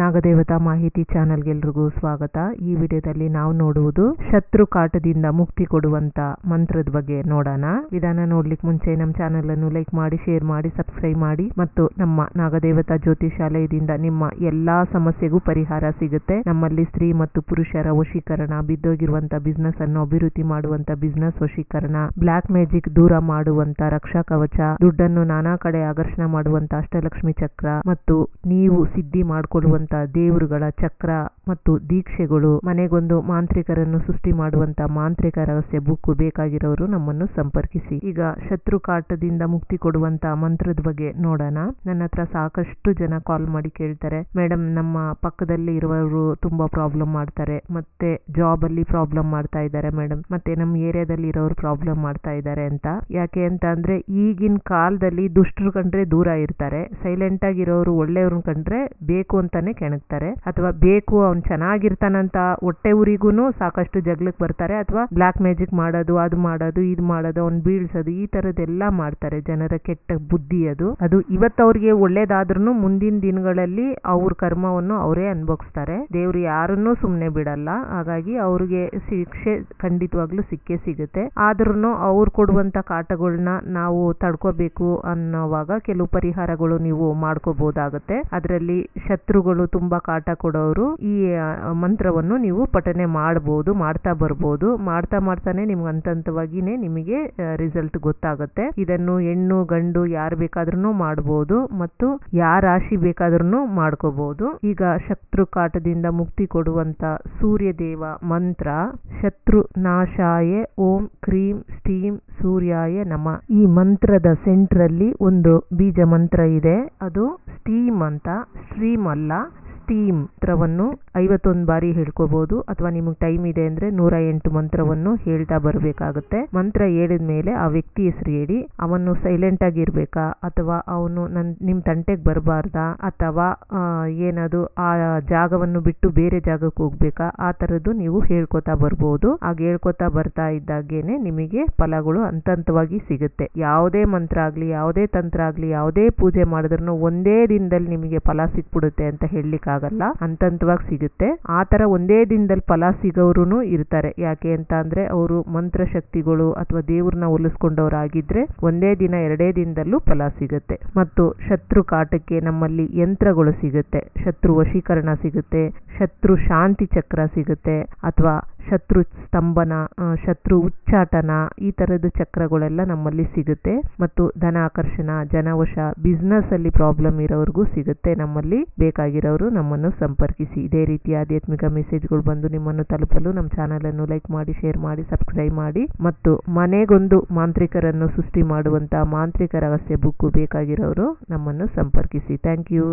ನಾಗದೇವತಾ ಮಾಹಿತಿ ಚಾನೆಲ್ಗೆಲ್ರಿಗೂ ಸ್ವಾಗತ. ಈ ವಿಡಿಯೋದಲ್ಲಿ ನಾವು ನೋಡುವುದು ಶತ್ರು ಕಾಟದಿಂದ ಮುಕ್ತಿ ಕೊಡುವಂತ ಮಂತ್ರದ ಬಗ್ಗೆ ನೋಡೋಣ. ವಿಧಾನ ನೋಡ್ಲಿಕ್ಕೆ ಮುಂಚೆ ನಮ್ಮ ಚಾನೆಲ್ ಅನ್ನು ಲೈಕ್ ಮಾಡಿ, ಶೇರ್ ಮಾಡಿ, ಸಬ್ಸ್ಕ್ರೈಬ್ ಮಾಡಿ ಮತ್ತು ನಮ್ಮ ನಾಗದೇವತಾ ಜ್ಯೋತಿಷಾಲಯದಿಂದ ನಿಮ್ಮ ಎಲ್ಲಾ ಸಮಸ್ಯೆಗೂ ಪರಿಹಾರ ಸಿಗುತ್ತೆ. ನಮ್ಮಲ್ಲಿ ಸ್ತ್ರೀ ಮತ್ತು ಪುರುಷರ ವಶೀಕರಣ, ಬಿದ್ದೋಗಿರುವಂತ ಬಿಸ್ನೆಸ್ ಅನ್ನು ಅಭಿವೃದ್ಧಿ ಮಾಡುವಂತ ಬಿಸ್ನೆಸ್ ವಶೀಕರಣ ಬ್ಲಾಕ್ ಮ್ಯಾಜಿಕ್ ದೂರ ಮಾಡುವಂತ ರಕ್ಷಾ ಕವಚ, ದುಡ್ಡನ್ನು ನಾನಾ ಕಡೆ ಆಕರ್ಷಣ ಮಾಡುವಂತ ಅಷ್ಟಲಕ್ಷ್ಮಿ ಚಕ್ರ ಮತ್ತು ನೀವು ಸಿದ್ಧಿ ಮಾಡಿಕೊಳ್ಳುವಂತ ದೇವರುಗಳ ಚಕ್ರ ಮತ್ತು ದೀಕ್ಷೆಗಳು, ಮನೆಗೊಂದು ಮಾಂತ್ರಿಕರನ್ನು ಸೃಷ್ಟಿ ಮಾಡುವಂತ ಮಾಂತ್ರಿಕ ರಹಸ್ಯ ಬುಕ್ ಬೇಕಾಗಿರೋರು ನಮ್ಮನ್ನು ಸಂಪರ್ಕಿಸಿ. ಈಗ ಶತ್ರು ಕಾಟದಿಂದ ಮುಕ್ತಿ ಕೊಡುವಂತ ಮಂತ್ರದ ಬಗ್ಗೆ ನೋಡೋಣ. ನನ್ನ ಹತ್ರ ಸಾಕಷ್ಟು ಜನ ಕಾಲ್ ಮಾಡಿ ಕೇಳ್ತಾರೆ. ಮೇಡಮ್ ನಮ್ಮ ಪಕ್ಕದಲ್ಲಿ ಇರುವವರು ತುಂಬಾ ಪ್ರಾಬ್ಲಮ್ ಮಾಡ್ತಾರೆ. ಮತ್ತೆ ಜಾಬ್ ಅಲ್ಲಿ ಪ್ರಾಬ್ಲಮ್ ಮಾಡ್ತಾ ಇದ್ದಾರೆ ಮೇಡಮ್ ಮತ್ತೆ ನಮ್ಮ ಏರಿಯಾದಲ್ಲಿ ಇರೋರು ಪ್ರಾಬ್ಲಮ್ ಮಾಡ್ತಾ ಇದ್ದಾರೆ ಅಂತ. ಯಾಕೆ ಅಂತ ಅಂದ್ರೆ ಈಗಿನ ಕಾಲದಲ್ಲಿ ದುಷ್ಟರು ಕಂಡ್ರೆ ದೂರ ಇರ್ತಾರೆ. ಸೈಲೆಂಟ್ ಆಗಿರೋರು ಒಳ್ಳೆಯವ್ರನ್ನ ಕಂಡ್ರೆ ಬೇಕು ಅಂತಾನೆ ಕೆಣಕ್ತಾರೆ ಅಥವಾ ಬೇಕು ಅವ್ನು ಚೆನ್ನಾಗಿರ್ತಾನಂತ ಹೊಟ್ಟೆ ಊರಿಗೂ ಸಾಕಷ್ಟು ಜಗ್ಲಕ್ ಬರ್ತಾರೆ ಅಥವಾ ಬ್ಲಾಕ್ ಮ್ಯಾಜಿಕ್ ಮಾಡೋದು, ಅದು ಮಾಡೋದು, ಇದು ಮಾಡೋದು, ಅವ್ನು ಬೀಳ್ಸೋದು, ಈ ತರದೆಲ್ಲ ಮಾಡ್ತಾರೆ ಜನರ ಕೆಟ್ಟ ಬುದ್ಧಿ ಅದು. ಅದು ಇವತ್ತು ಅವ್ರಿಗೆ ಒಳ್ಳೇದಾದ್ರೂ ಮುಂದಿನ ದಿನಗಳಲ್ಲಿ ಅವ್ರ ಕರ್ಮವನ್ನು ಅವರೇ ಅನುಭವಿಸ್ತಾರೆ. ದೇವ್ರು ಯಾರನ್ನೂ ಸುಮ್ನೆ ಬಿಡಲ್ಲ. ಹಾಗಾಗಿ ಅವ್ರಿಗೆ ಶಿಕ್ಷೆ ಖಂಡಿತವಾಗ್ಲೂ ಸಿಕ್ಕೇ ಸಿಗುತ್ತೆ. ಆದ್ರೂ ಅವ್ರು ಕೊಡುವಂತ ಕಾಟಗಳನ್ನ ನಾವು ತಡ್ಕೋಬೇಕು ಅನ್ನೋವಾಗ ಕೆಲವು ಪರಿಹಾರಗಳು ನೀವು ಮಾಡ್ಕೋಬಹುದಾಗುತ್ತೆ ಅದರಲ್ಲಿ ಶತ್ರುಗಳು ತುಂಬಾ ಕಾಟ ಕೊಡೋರು. ಈ ಮಂತ್ರವನ್ನು ನೀವು ಪಠನೆ ಮಾಡಬಹುದು ಮಾಡ್ತಾ ಬರ್ಬೋದು. ಮಾಡ್ತಾ ಮಾಡ್ತಾನೆ ನಿಮ್ಗೆ ಹಂತ ಹಂತವಾಗಿನೇ ನಿಮಗೆ ರಿಸಲ್ಟ್ ಗೊತ್ತಾಗುತ್ತೆ. ಇದನ್ನು ಹೆಣ್ಣು, ಗಂಡು ಯಾರು ಬೇಕಾದ್ರೂ ಮಾಡಬಹುದು ಮತ್ತು ಯಾರ ರಾಶಿ ಬೇಕಾದ್ರೂ ಮಾಡ್ಕೋಬಹುದು ಈಗ ಶತ್ರು ಕಾಟದಿಂದ ಮುಕ್ತಿ ಕೊಡುವಂತ ಸೂರ್ಯ ದೇವ ಮಂತ್ರ, ಶತ್ರು ನಾಶಾಯ, ಓಂ ಕ್ರೀಂ ಸ್ಟೀಂ ಸೂರ್ಯಾಯ ನಮ. ಈ ಮಂತ್ರದ ಸೆಂಟ್ರಲ್ಲಿ ಒಂದು ಬೀಜ ಮಂತ್ರ ಇದೆ. ಅದು ಸ್ಟೀಮ್ ಅಂತ ಸ್ಟ್ರೀಮ್ ಅಲ್ಲ. ಸ್ಟೀಮ್ ಮಂತ್ರವನ್ನು ಐವತ್ತೊಂದು ಬಾರಿ ಹೇಳ್ಕೋಬಹುದು ಅಥವಾ ನಿಮಗೆ ಟೈಮ್ ಇದೆ ಅಂದ್ರೆ ನೂರ ಎಂಟು ಮಂತ್ರವನ್ನು ಹೇಳ್ತಾ ಬರಬೇಕಾಗುತ್ತೆ. ಮಂತ್ರ ಹೇಳಿದ ಮೇಲೆ ಆ ವ್ಯಕ್ತಿ ಹೆಸರು ಹೇಳಿ, ಅವನು ಸೈಲೆಂಟ್ ಆಗಿರ್ಬೇಕಾ ಅಥವಾ ಅವನು ನನ್, ನಿಮ್ ತಂಟೆಗೆ ಬರಬಾರ್ದಾ? ಅಥವಾ ಏನದು, ಆ ಜಾಗವನ್ನು ಬಿಟ್ಟು ಬೇರೆ ಜಾಗಕ್ಕೆ ಹೋಗ್ಬೇಕಾ? ಆ ತರದ್ದು ನೀವು ಹೇಳ್ಕೊತಾ ಬರ್ಬೋದು. ಆಗ ಹೇಳ್ಕೊತಾ ಬರ್ತಾ ಇದ್ದಾಗೇನೆ ನಿಮಗೆ ಫಲಗಳು ಹಂತ ಹಂತವಾಗಿ ಸಿಗುತ್ತೆ. ಯಾವುದೇ ಮಂತ್ರ ಆಗ್ಲಿ, ಯಾವುದೇ ತಂತ್ರ ಆಗ್ಲಿ, ಯಾವುದೇ ಪೂಜೆ ಮಾಡಿದ್ರು ಒಂದೇ ದಿನದಲ್ಲಿ ನಿಮಗೆ ಫಲ ಸಿಕ್ಬಿಡುತ್ತೆ ಅಂತ ಹೇಳಲಿಕ್ಕಾಗಲ್ಲ. ಹಂತ ಹಂತವಾಗಿ ಸಿಗುತ್ತೆ. ಆ ತರ ಒಂದೇ ದಿನದಲ್ಲಿ ಫಲ ಸಿಗೋರು ಇರ್ತಾರೆ. ಯಾಕೆ ಅಂತ ಅಂದ್ರೆ ಅವರು ಮಂತ್ರ ಶಕ್ತಿಗಳು ಅಥವಾ ದೇವ್ರನ್ನ ಆಗಿದ್ರೆ ಒಂದೇ ದಿನ ಎರಡೇ ದಿನದಲ್ಲೂ ಫಲ ಸಿಗುತ್ತೆ. ಮತ್ತು ಶತ್ರು ಕಾಟಕ್ಕೆ ನಮ್ಮಲ್ಲಿ ಯಂತ್ರಗಳು ಸಿಗುತ್ತೆ. ಶತ್ರು ವಶೀಕರಣ ಸಿಗುತ್ತೆ. ಶತ್ರು ಶಾಂತಿ ಚಕ್ರ ಸಿಗುತ್ತೆ. ಅಥವಾ ಶತ್ರು ಸ್ತಂಭನ ಶತ್ರು ಉಚ್ಚಾಟನ ಈ ತರದ ಚಕ್ರಗಳೆಲ್ಲ ನಮ್ಮಲ್ಲಿ ಸಿಗುತ್ತೆ. ಮತ್ತು ಧನ ಆಕರ್ಷಣ, ಜನವಶ ಬಿಸ್ನೆಸ್ ಅಲ್ಲಿ ಪ್ರಾಬ್ಲಮ್ ಇರೋರ್ಗೂ ಸಿಗುತ್ತೆ. ನಮ್ಮಲ್ಲಿ ಬೇಕಾಗಿರೋರು ನಮ್ಮನ್ನು ಸಂಪರ್ಕಿಸಿ. ಇದೇ ರೀತಿ ಆಧ್ಯಾತ್ಮಿಕ ಮೆಸೇಜ್ಗಳು ಬಂದು ನಿಮ್ಮನ್ನು ತಲುಪಲು ನಮ್ಮ ಚಾನಲ್ ಅನ್ನು ಲೈಕ್ ಮಾಡಿ ಶೇರ್ ಮಾಡಿ ಸಬ್ಸ್ಕ್ರೈಬ್ ಮಾಡಿ. ಮತ್ತು ಮನೆಗೊಂದು ಮಾಂತ್ರಿಕರನ್ನು ಸೃಷ್ಟಿ ಮಾಡುವಂತ ಮಾಂತ್ರಿಕ ರಹಸ್ಯ ಬುಕ್ ಬೇಕಾಗಿರೋರು ನಮ್ಮನ್ನು ಸಂಪರ್ಕಿಸಿ. Thank you